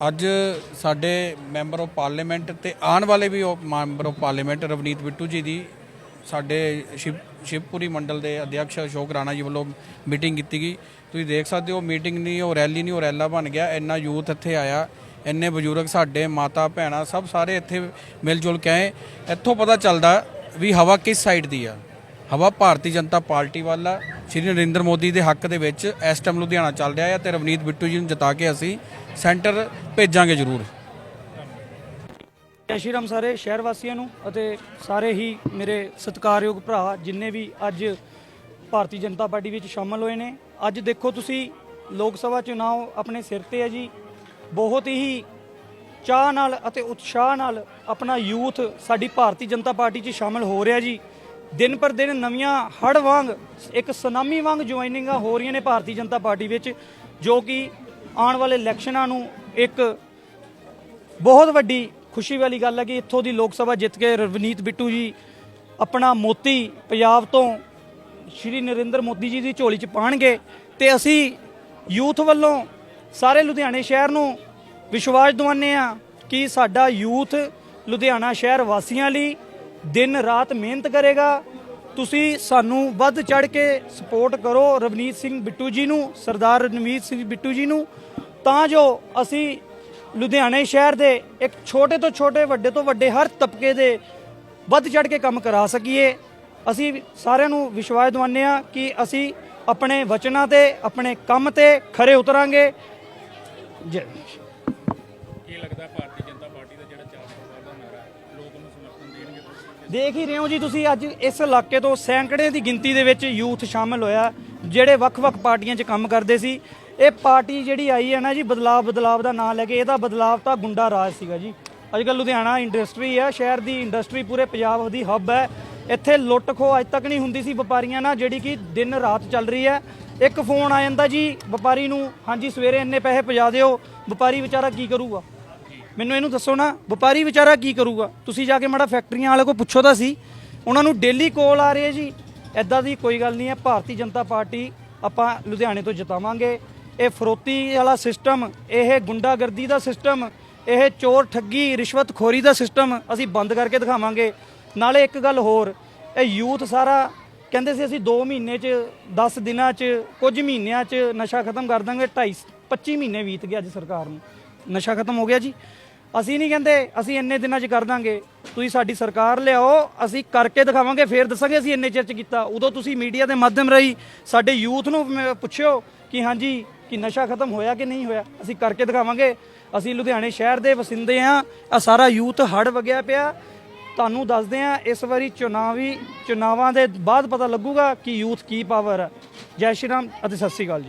ਅੱਜ ਸਾਡੇ member of parliament ਤੇ ਆਉਣ ਵਾਲੇ ਵੀ member of parliament Ravneet Bittu ji ਦੀ, ਸਾਡੇ ਸ਼ਿਵ, ਸ਼ਿਵਪੁਰੀ ਮੰਡਲ ਦੇ ਅਧਿਕਸ਼ ਅਸ਼ੋਕ ਰਾਣਾ ਜੀ ਵੱਲੋਂ ਮੀਟਿੰਗ ਕੀਤੀ ਗਈ। ਤੁਸੀਂ ਦੇਖ ਸਕਦੇ ਹੋ, ਮੀਟਿੰਗ ਨਹੀਂ, ਉਹ ਰੈਲੀ ਨਹੀਂ, ਉਹ ਰੈਲਾ ਬਣ ਗਿਆ। ਇੰਨਾ ਯੂਥ ਇੱਥੇ ਆਇਆ, ਇੰਨੇ ਬਜ਼ੁਰਗ ਸਾਡੇ, ਮਾਤਾ, ਭੈਣਾਂ, ਸਭ ਸਾਰੇ ਇੱਥੇ ਮਿਲ ਜੁਲ ਕੇ ਆਏ। ਇੱਥੋਂ ਪਤਾ ਚੱਲਦਾ ਵੀ ਹਵਾ ਕਿਸ ਸਾਈਡ ਦੀ ਆ? ਹਵਾ ਭਾਰਤੀ ਜਨਤਾ ਪਾਰਟੀ ਵੱਲ ਆ ਸ਼੍ਰੀ ਨਰਿੰਦਰ ਮੋਦੀ ਦੇ ਹੱਕ ਦੇ ਵਿੱਚ ਇਸ ਟਾਈਮ ਲੁਧਿਆਣਾ ਚੱਲ ਰਿਹਾ ਹੈ ਤੇ ਰਵਨੀਤ ਬਿੱਟੂ ਜੀ ਨੂੰ ਜਿਤਾ ਕੇ ਅਸੀਂ ਸੈਂਟਰ ਭੇਜਾਂਗੇ ਜ਼ਰੂਰ। ਜੈ ਸ਼੍ਰੀ ਰਾਮ ਸਾਰੇ ਸ਼ਹਿਰ ਵਾਸੀਆਂ ਨੂੰ ਅਤੇ ਸਾਰੇ ਹੀ ਮੇਰੇ ਸਤਿਕਾਰਯੋਗ ਭਰਾ ਜਿੰਨੇ ਵੀ ਅੱਜ ਭਾਰਤੀ ਜਨਤਾ ਪਾਰਟੀ ਵਿੱਚ ਸ਼ਾਮਲ ਹੋਏ ਨੇ। ਅੱਜ ਦੇਖੋ ਤੁਸੀਂ, ਲੋਕ ਸਭਾ ਚੁਣਾਵ ਆਪਣੇ ਸਿਰ ਤੇ ਹੈ ਜੀ। ਬਹੁਤ ਹੀ ਚਾਹ ਨਾਲ ਅਤੇ ਉਤਸ਼ਾਹ ਨਾਲ ਆਪਣਾ ਯੂਥ ਸਾਡੀ ਭਾਰਤੀ ਜਨਤਾ ਪਾਰਟੀ 'ਚ ਸ਼ਾਮਲ ਹੋ ਰਿਹਾ ਜੀ। ਦਿਨ ਪਰ ਦਿਨ ਨਵੀਆਂ ਹੜ ਵਾਂਗ, ਇੱਕ ਸੁਨਾਮੀ ਵਾਂਗ ਜੁਆਇਨਿੰਗਾਂ ਹੋ ਰਹੀਆਂ ਨੇ ਭਾਰਤੀ ਜਨਤਾ ਪਾਰਟੀ ਵਿੱਚ, ਜੋ ਕਿ ਆਉਣ ਵਾਲੇ ਇਲੈਕਸ਼ਨਾਂ ਨੂੰ ਇੱਕ ਬਹੁਤ ਵੱਡੀ ਖੁਸ਼ੀ ਵਾਲੀ ਗੱਲ ਹੈ ਕਿ ਇੱਥੋਂ ਦੀ ਲੋਕ ਸਭਾ ਜਿੱਤ ਕੇ ਰਵਨੀਤ ਬਿੱਟੂ ਜੀ ਆਪਣਾ ਮੋਤੀ ਪੰਜਾਬ ਤੋਂ ਸ਼੍ਰੀ ਨਰਿੰਦਰ ਮੋਦੀ ਜੀ ਦੀ ਝੋਲੀ 'ਚ ਪਾਣਗੇ ਤੇ ਅਸੀਂ ਯੂਥ ਵੱਲੋਂ ਸਾਰੇ ਲੁਧਿਆਣੇ ਸ਼ਹਿਰ ਨੂੰ ਵਿਸ਼ਵਾਸ ਦਿਵਾਉਂਦੇ ਆ ਕਿ ਸਾਡਾ ਯੂਥ ਲੁਧਿਆਣਾ ਸ਼ਹਿਰ ਵਾਸੀਆਂ ਲਈ ਦਿਨ ਰਾਤ ਮਿਹਨਤ ਕਰੇਗਾ ਤੁਸੀਂ ਸਾਨੂੰ ਵੱਧ ਚੜ ਕੇ ਸਪੋਰਟ ਕਰੋ ਰਵਨੀਤ ਸਿੰਘ ਬਿੱਟੂ ਜੀ ਨੂੰ, ਸਰਦਾਰ ਰਣਵੀਰ ਸਿੰਘ ਬਿੱਟੂ ਜੀ ਨੂੰ। ਤਾਂ ਜੋ ਅਸੀਂ ਲੁਧਿਆਣੇ ਸ਼ਹਿਰ ਦੇ ਇੱਕ ਛੋਟੇ ਤੋਂ ਛੋਟੇ, ਵੱਡੇ ਤੋਂ ਵੱਡੇ ਹਰ ਤਬਕੇ ਦੇ ਵੱਧ ਚੜ ਕੇ ਕੰਮ ਕਰਾ ਸਕੀਏ। ਅਸੀਂ ਸਾਰਿਆਂ ਨੂੰ ਵਿਸ਼ਵਾਸ ਦਿਵਾਉਂਦੇ ਆ ਕਿ ਅਸੀਂ ਆਪਣੇ ਵਚਨਾਂ ਤੇ, ਆਪਣੇ ਕੰਮ ਤੇ ਖਰੇ ਉਤਰਾਂਗੇ। ਜੈ ਕੀ ਲੱਗਦਾ ਭਾਰਤੀ ਜਨਤਾ ਪਾਰਟੀ ਦਾ ਜਿਹੜਾ 400 ਪਾਰ ਦਾ ਨਾਰਾ ਲੋਕ ਨੂੰ ਸਮਰਥਨ ਦੇਣਗੇ ਦੇਖ ਹੀ ਰਹੇ ਹੋ ਜੀ ਤੁਸੀਂ ਅੱਜ ਇਸ ਇਲਾਕੇ ਤੋਂ ਸੈਂਕੜੇ ਦੀ ਗਿਣਤੀ ਦੇ ਵਿੱਚ ਯੂਥ ਸ਼ਾਮਲ ਹੋਇਆ, ਜਿਹੜੇ ਵੱਖ-ਵੱਖ ਪਾਰਟੀਆਂ 'ਚ ਕੰਮ ਕਰਦੇ ਸੀ। ਇਹ ਪਾਰਟੀ ਜਿਹੜੀ ਆਈ ਹੈ ਨਾ ਜੀ ਬਦਲਾਵ ਬਦਲਾਵ ਦਾ ਨਾਂ ਲੈ ਕੇ, ਇਹਦਾ ਬਦਲਾਵ ਤਾਂ ਗੁੰਡਾ ਰਾਜ ਸੀਗਾ ਜੀ। ਅੱਜ ਕੱਲ੍ਹ ਲੁਧਿਆਣਾ ਇੰਡਸਟਰੀ ਹੈ, ਸ਼ਹਿਰ ਦੀ ਇੰਡਸਟਰੀ ਪੂਰੇ ਪੰਜਾਬ ਦੀ ਹੱਬ ਹੈ। ਇੱਥੇ ਲੁੱਟ ਖੋ ਅੱਜ ਤੱਕ ਨਹੀਂ ਹੁੰਦੀ ਸੀ ਵਪਾਰੀਆਂ ਨਾਲ, ਜਿਹੜੀ ਕਿ ਦਿਨ ਰਾਤ ਚੱਲ ਰਹੀ ਹੈ। ਇੱਕ ਫੋਨ ਆ ਜਾਂਦਾ ਜੀ ਵਪਾਰੀ ਨੂੰ, ਹਾਂਜੀ, ਸਵੇਰੇ ਇੰਨੇ ਪੈਸੇ ਪਜਾ ਦਿਓ। ਵਪਾਰੀ ਵਿਚਾਰਾ ਕੀ ਕਰੂਗਾ? ਮੈਨੂੰ ਇਹਨੂੰ ਦੱਸੋ ਨਾ, ਵਪਾਰੀ ਵਿਚਾਰਾ ਕੀ ਕਰੂਗਾ? ਤੁਸੀਂ ਜਾ ਕੇ ਮਾੜਾ ਫੈਕਟਰੀਆਂ ਵਾਲੇ ਕੋਲ ਪੁੱਛੋ ਤਾਂ ਸੀ ਉਹਨਾਂ ਨੂੰ ਡੇਲੀ ਕੋਲ ਆ ਰਹੀ ਹੈ ਜੀ। ਐਦਾਂ ਦੀ ਕੋਈ ਗੱਲ ਨਹੀਂ ਹੈ। ਭਾਰਤੀ ਜਨਤਾ ਪਾਰਟੀ ਆਪਾਂ ਲੁਧਿਆਣੇ ਤੋਂ ਜਿਤਾਵਾਂਗੇ। ਇਹ ਫਰੋਤੀ ਵਾਲਾ ਸਿਸਟਮ ਇਹ ਗੁੰਡਾਗਰਦੀ ਦਾ ਸਿਸਟਮ ਇਹ ਚੋਰ ਠੱਗੀ, ਰਿਸ਼ਵਤਖੋਰੀ ਦਾ ਸਿਸਟਮ ਅਸੀਂ ਬੰਦ ਕਰਕੇ ਦਿਖਾਵਾਂਗੇ। ਨਾਲੇ ਇੱਕ ਗੱਲ ਹੋਰ, ਇਹ ਯੂਥ ਸਾਰਾ ਕਹਿੰਦੇ ਸੀ ਅਸੀਂ 2 ਮਹੀਨੇ 'ਚ 10 ਦਿਨਾਂ 'ਚ, ਕੁਝ ਮਹੀਨਿਆਂ 'ਚ ਨਸ਼ਾ ਖਤਮ ਕਰ ਦਾਂਗੇ। 2.5 25 ਮਹੀਨੇ ਬੀਤ ਗਏ ਅੱਜ ਸਰਕਾਰ ਨੂੰ। ਨਸ਼ਾ ਖਤਮ ਹੋ ਗਿਆ ਜੀ। ਅਸੀਂ ਨਹੀਂ ਕਹਿੰਦੇ, ਅਸੀਂ ਇੰਨੇ ਦਿਨਾਂ 'ਚ ਕਰ ਦਾਂਗੇ। ਤੁਸੀਂ ਸਾਡੀ ਸਰਕਾਰ ਲਿਆਓ, ਅਸੀਂ ਕਰਕੇ ਦਿਖਾਵਾਂਗੇ, ਫੇਰ ਦੱਸਾਂਗੇ ਅਸੀਂ ਇੰਨੇ ਚਿਰ 'ਚ ਕੀਤਾ। ਉਦੋਂ ਤੁਸੀਂ ਮੀਡੀਆ ਦੇ ਮਾਧਿਅਮ ਰਾਹੀਂ, ਸਾਡੇ ਯੂਥ ਨੂੰ ਮ- ਪੁੱਛਿਓ ਕਿ ਹਾਂਜੀ, ਕਿ ਨਸ਼ਾ ਖਤਮ ਹੋਇਆ ਕਿ ਨਹੀਂ ਹੋਇਆ। ਅਸੀਂ ਕਰਕੇ ਦਿਖਾਵਾਂਗੇ। ਅਸੀਂ ਲੁਧਿਆਣੇ ਸ਼ਹਿਰ ਦੇ ਵਸਿੰਦੇ ਆ ਆ ਸਾਰਾ ਯੂਥ ਹੜ ਵਗਿਆ ਪਿਆ। ਤੁਹਾਨੂੰ ਦੱਸਦੇ ਆ ਇਸ ਵਾਰੀ ਚੁਣਾਵੀ, ਚੁਣਾਵਾਂ ਦੇ ਬਾਅਦ ਪਤਾ ਲੱਗੂਗਾ ਕਿ ਯੂਥ ਕੀ ਪਾਵਰ ਹੈ। ਜੈ ਸ਼੍ਰੀ ਰਾਮ ਅਤੇ ਸਤਿ ਸ੍ਰੀ ਅਕਾਲ ਜੀ।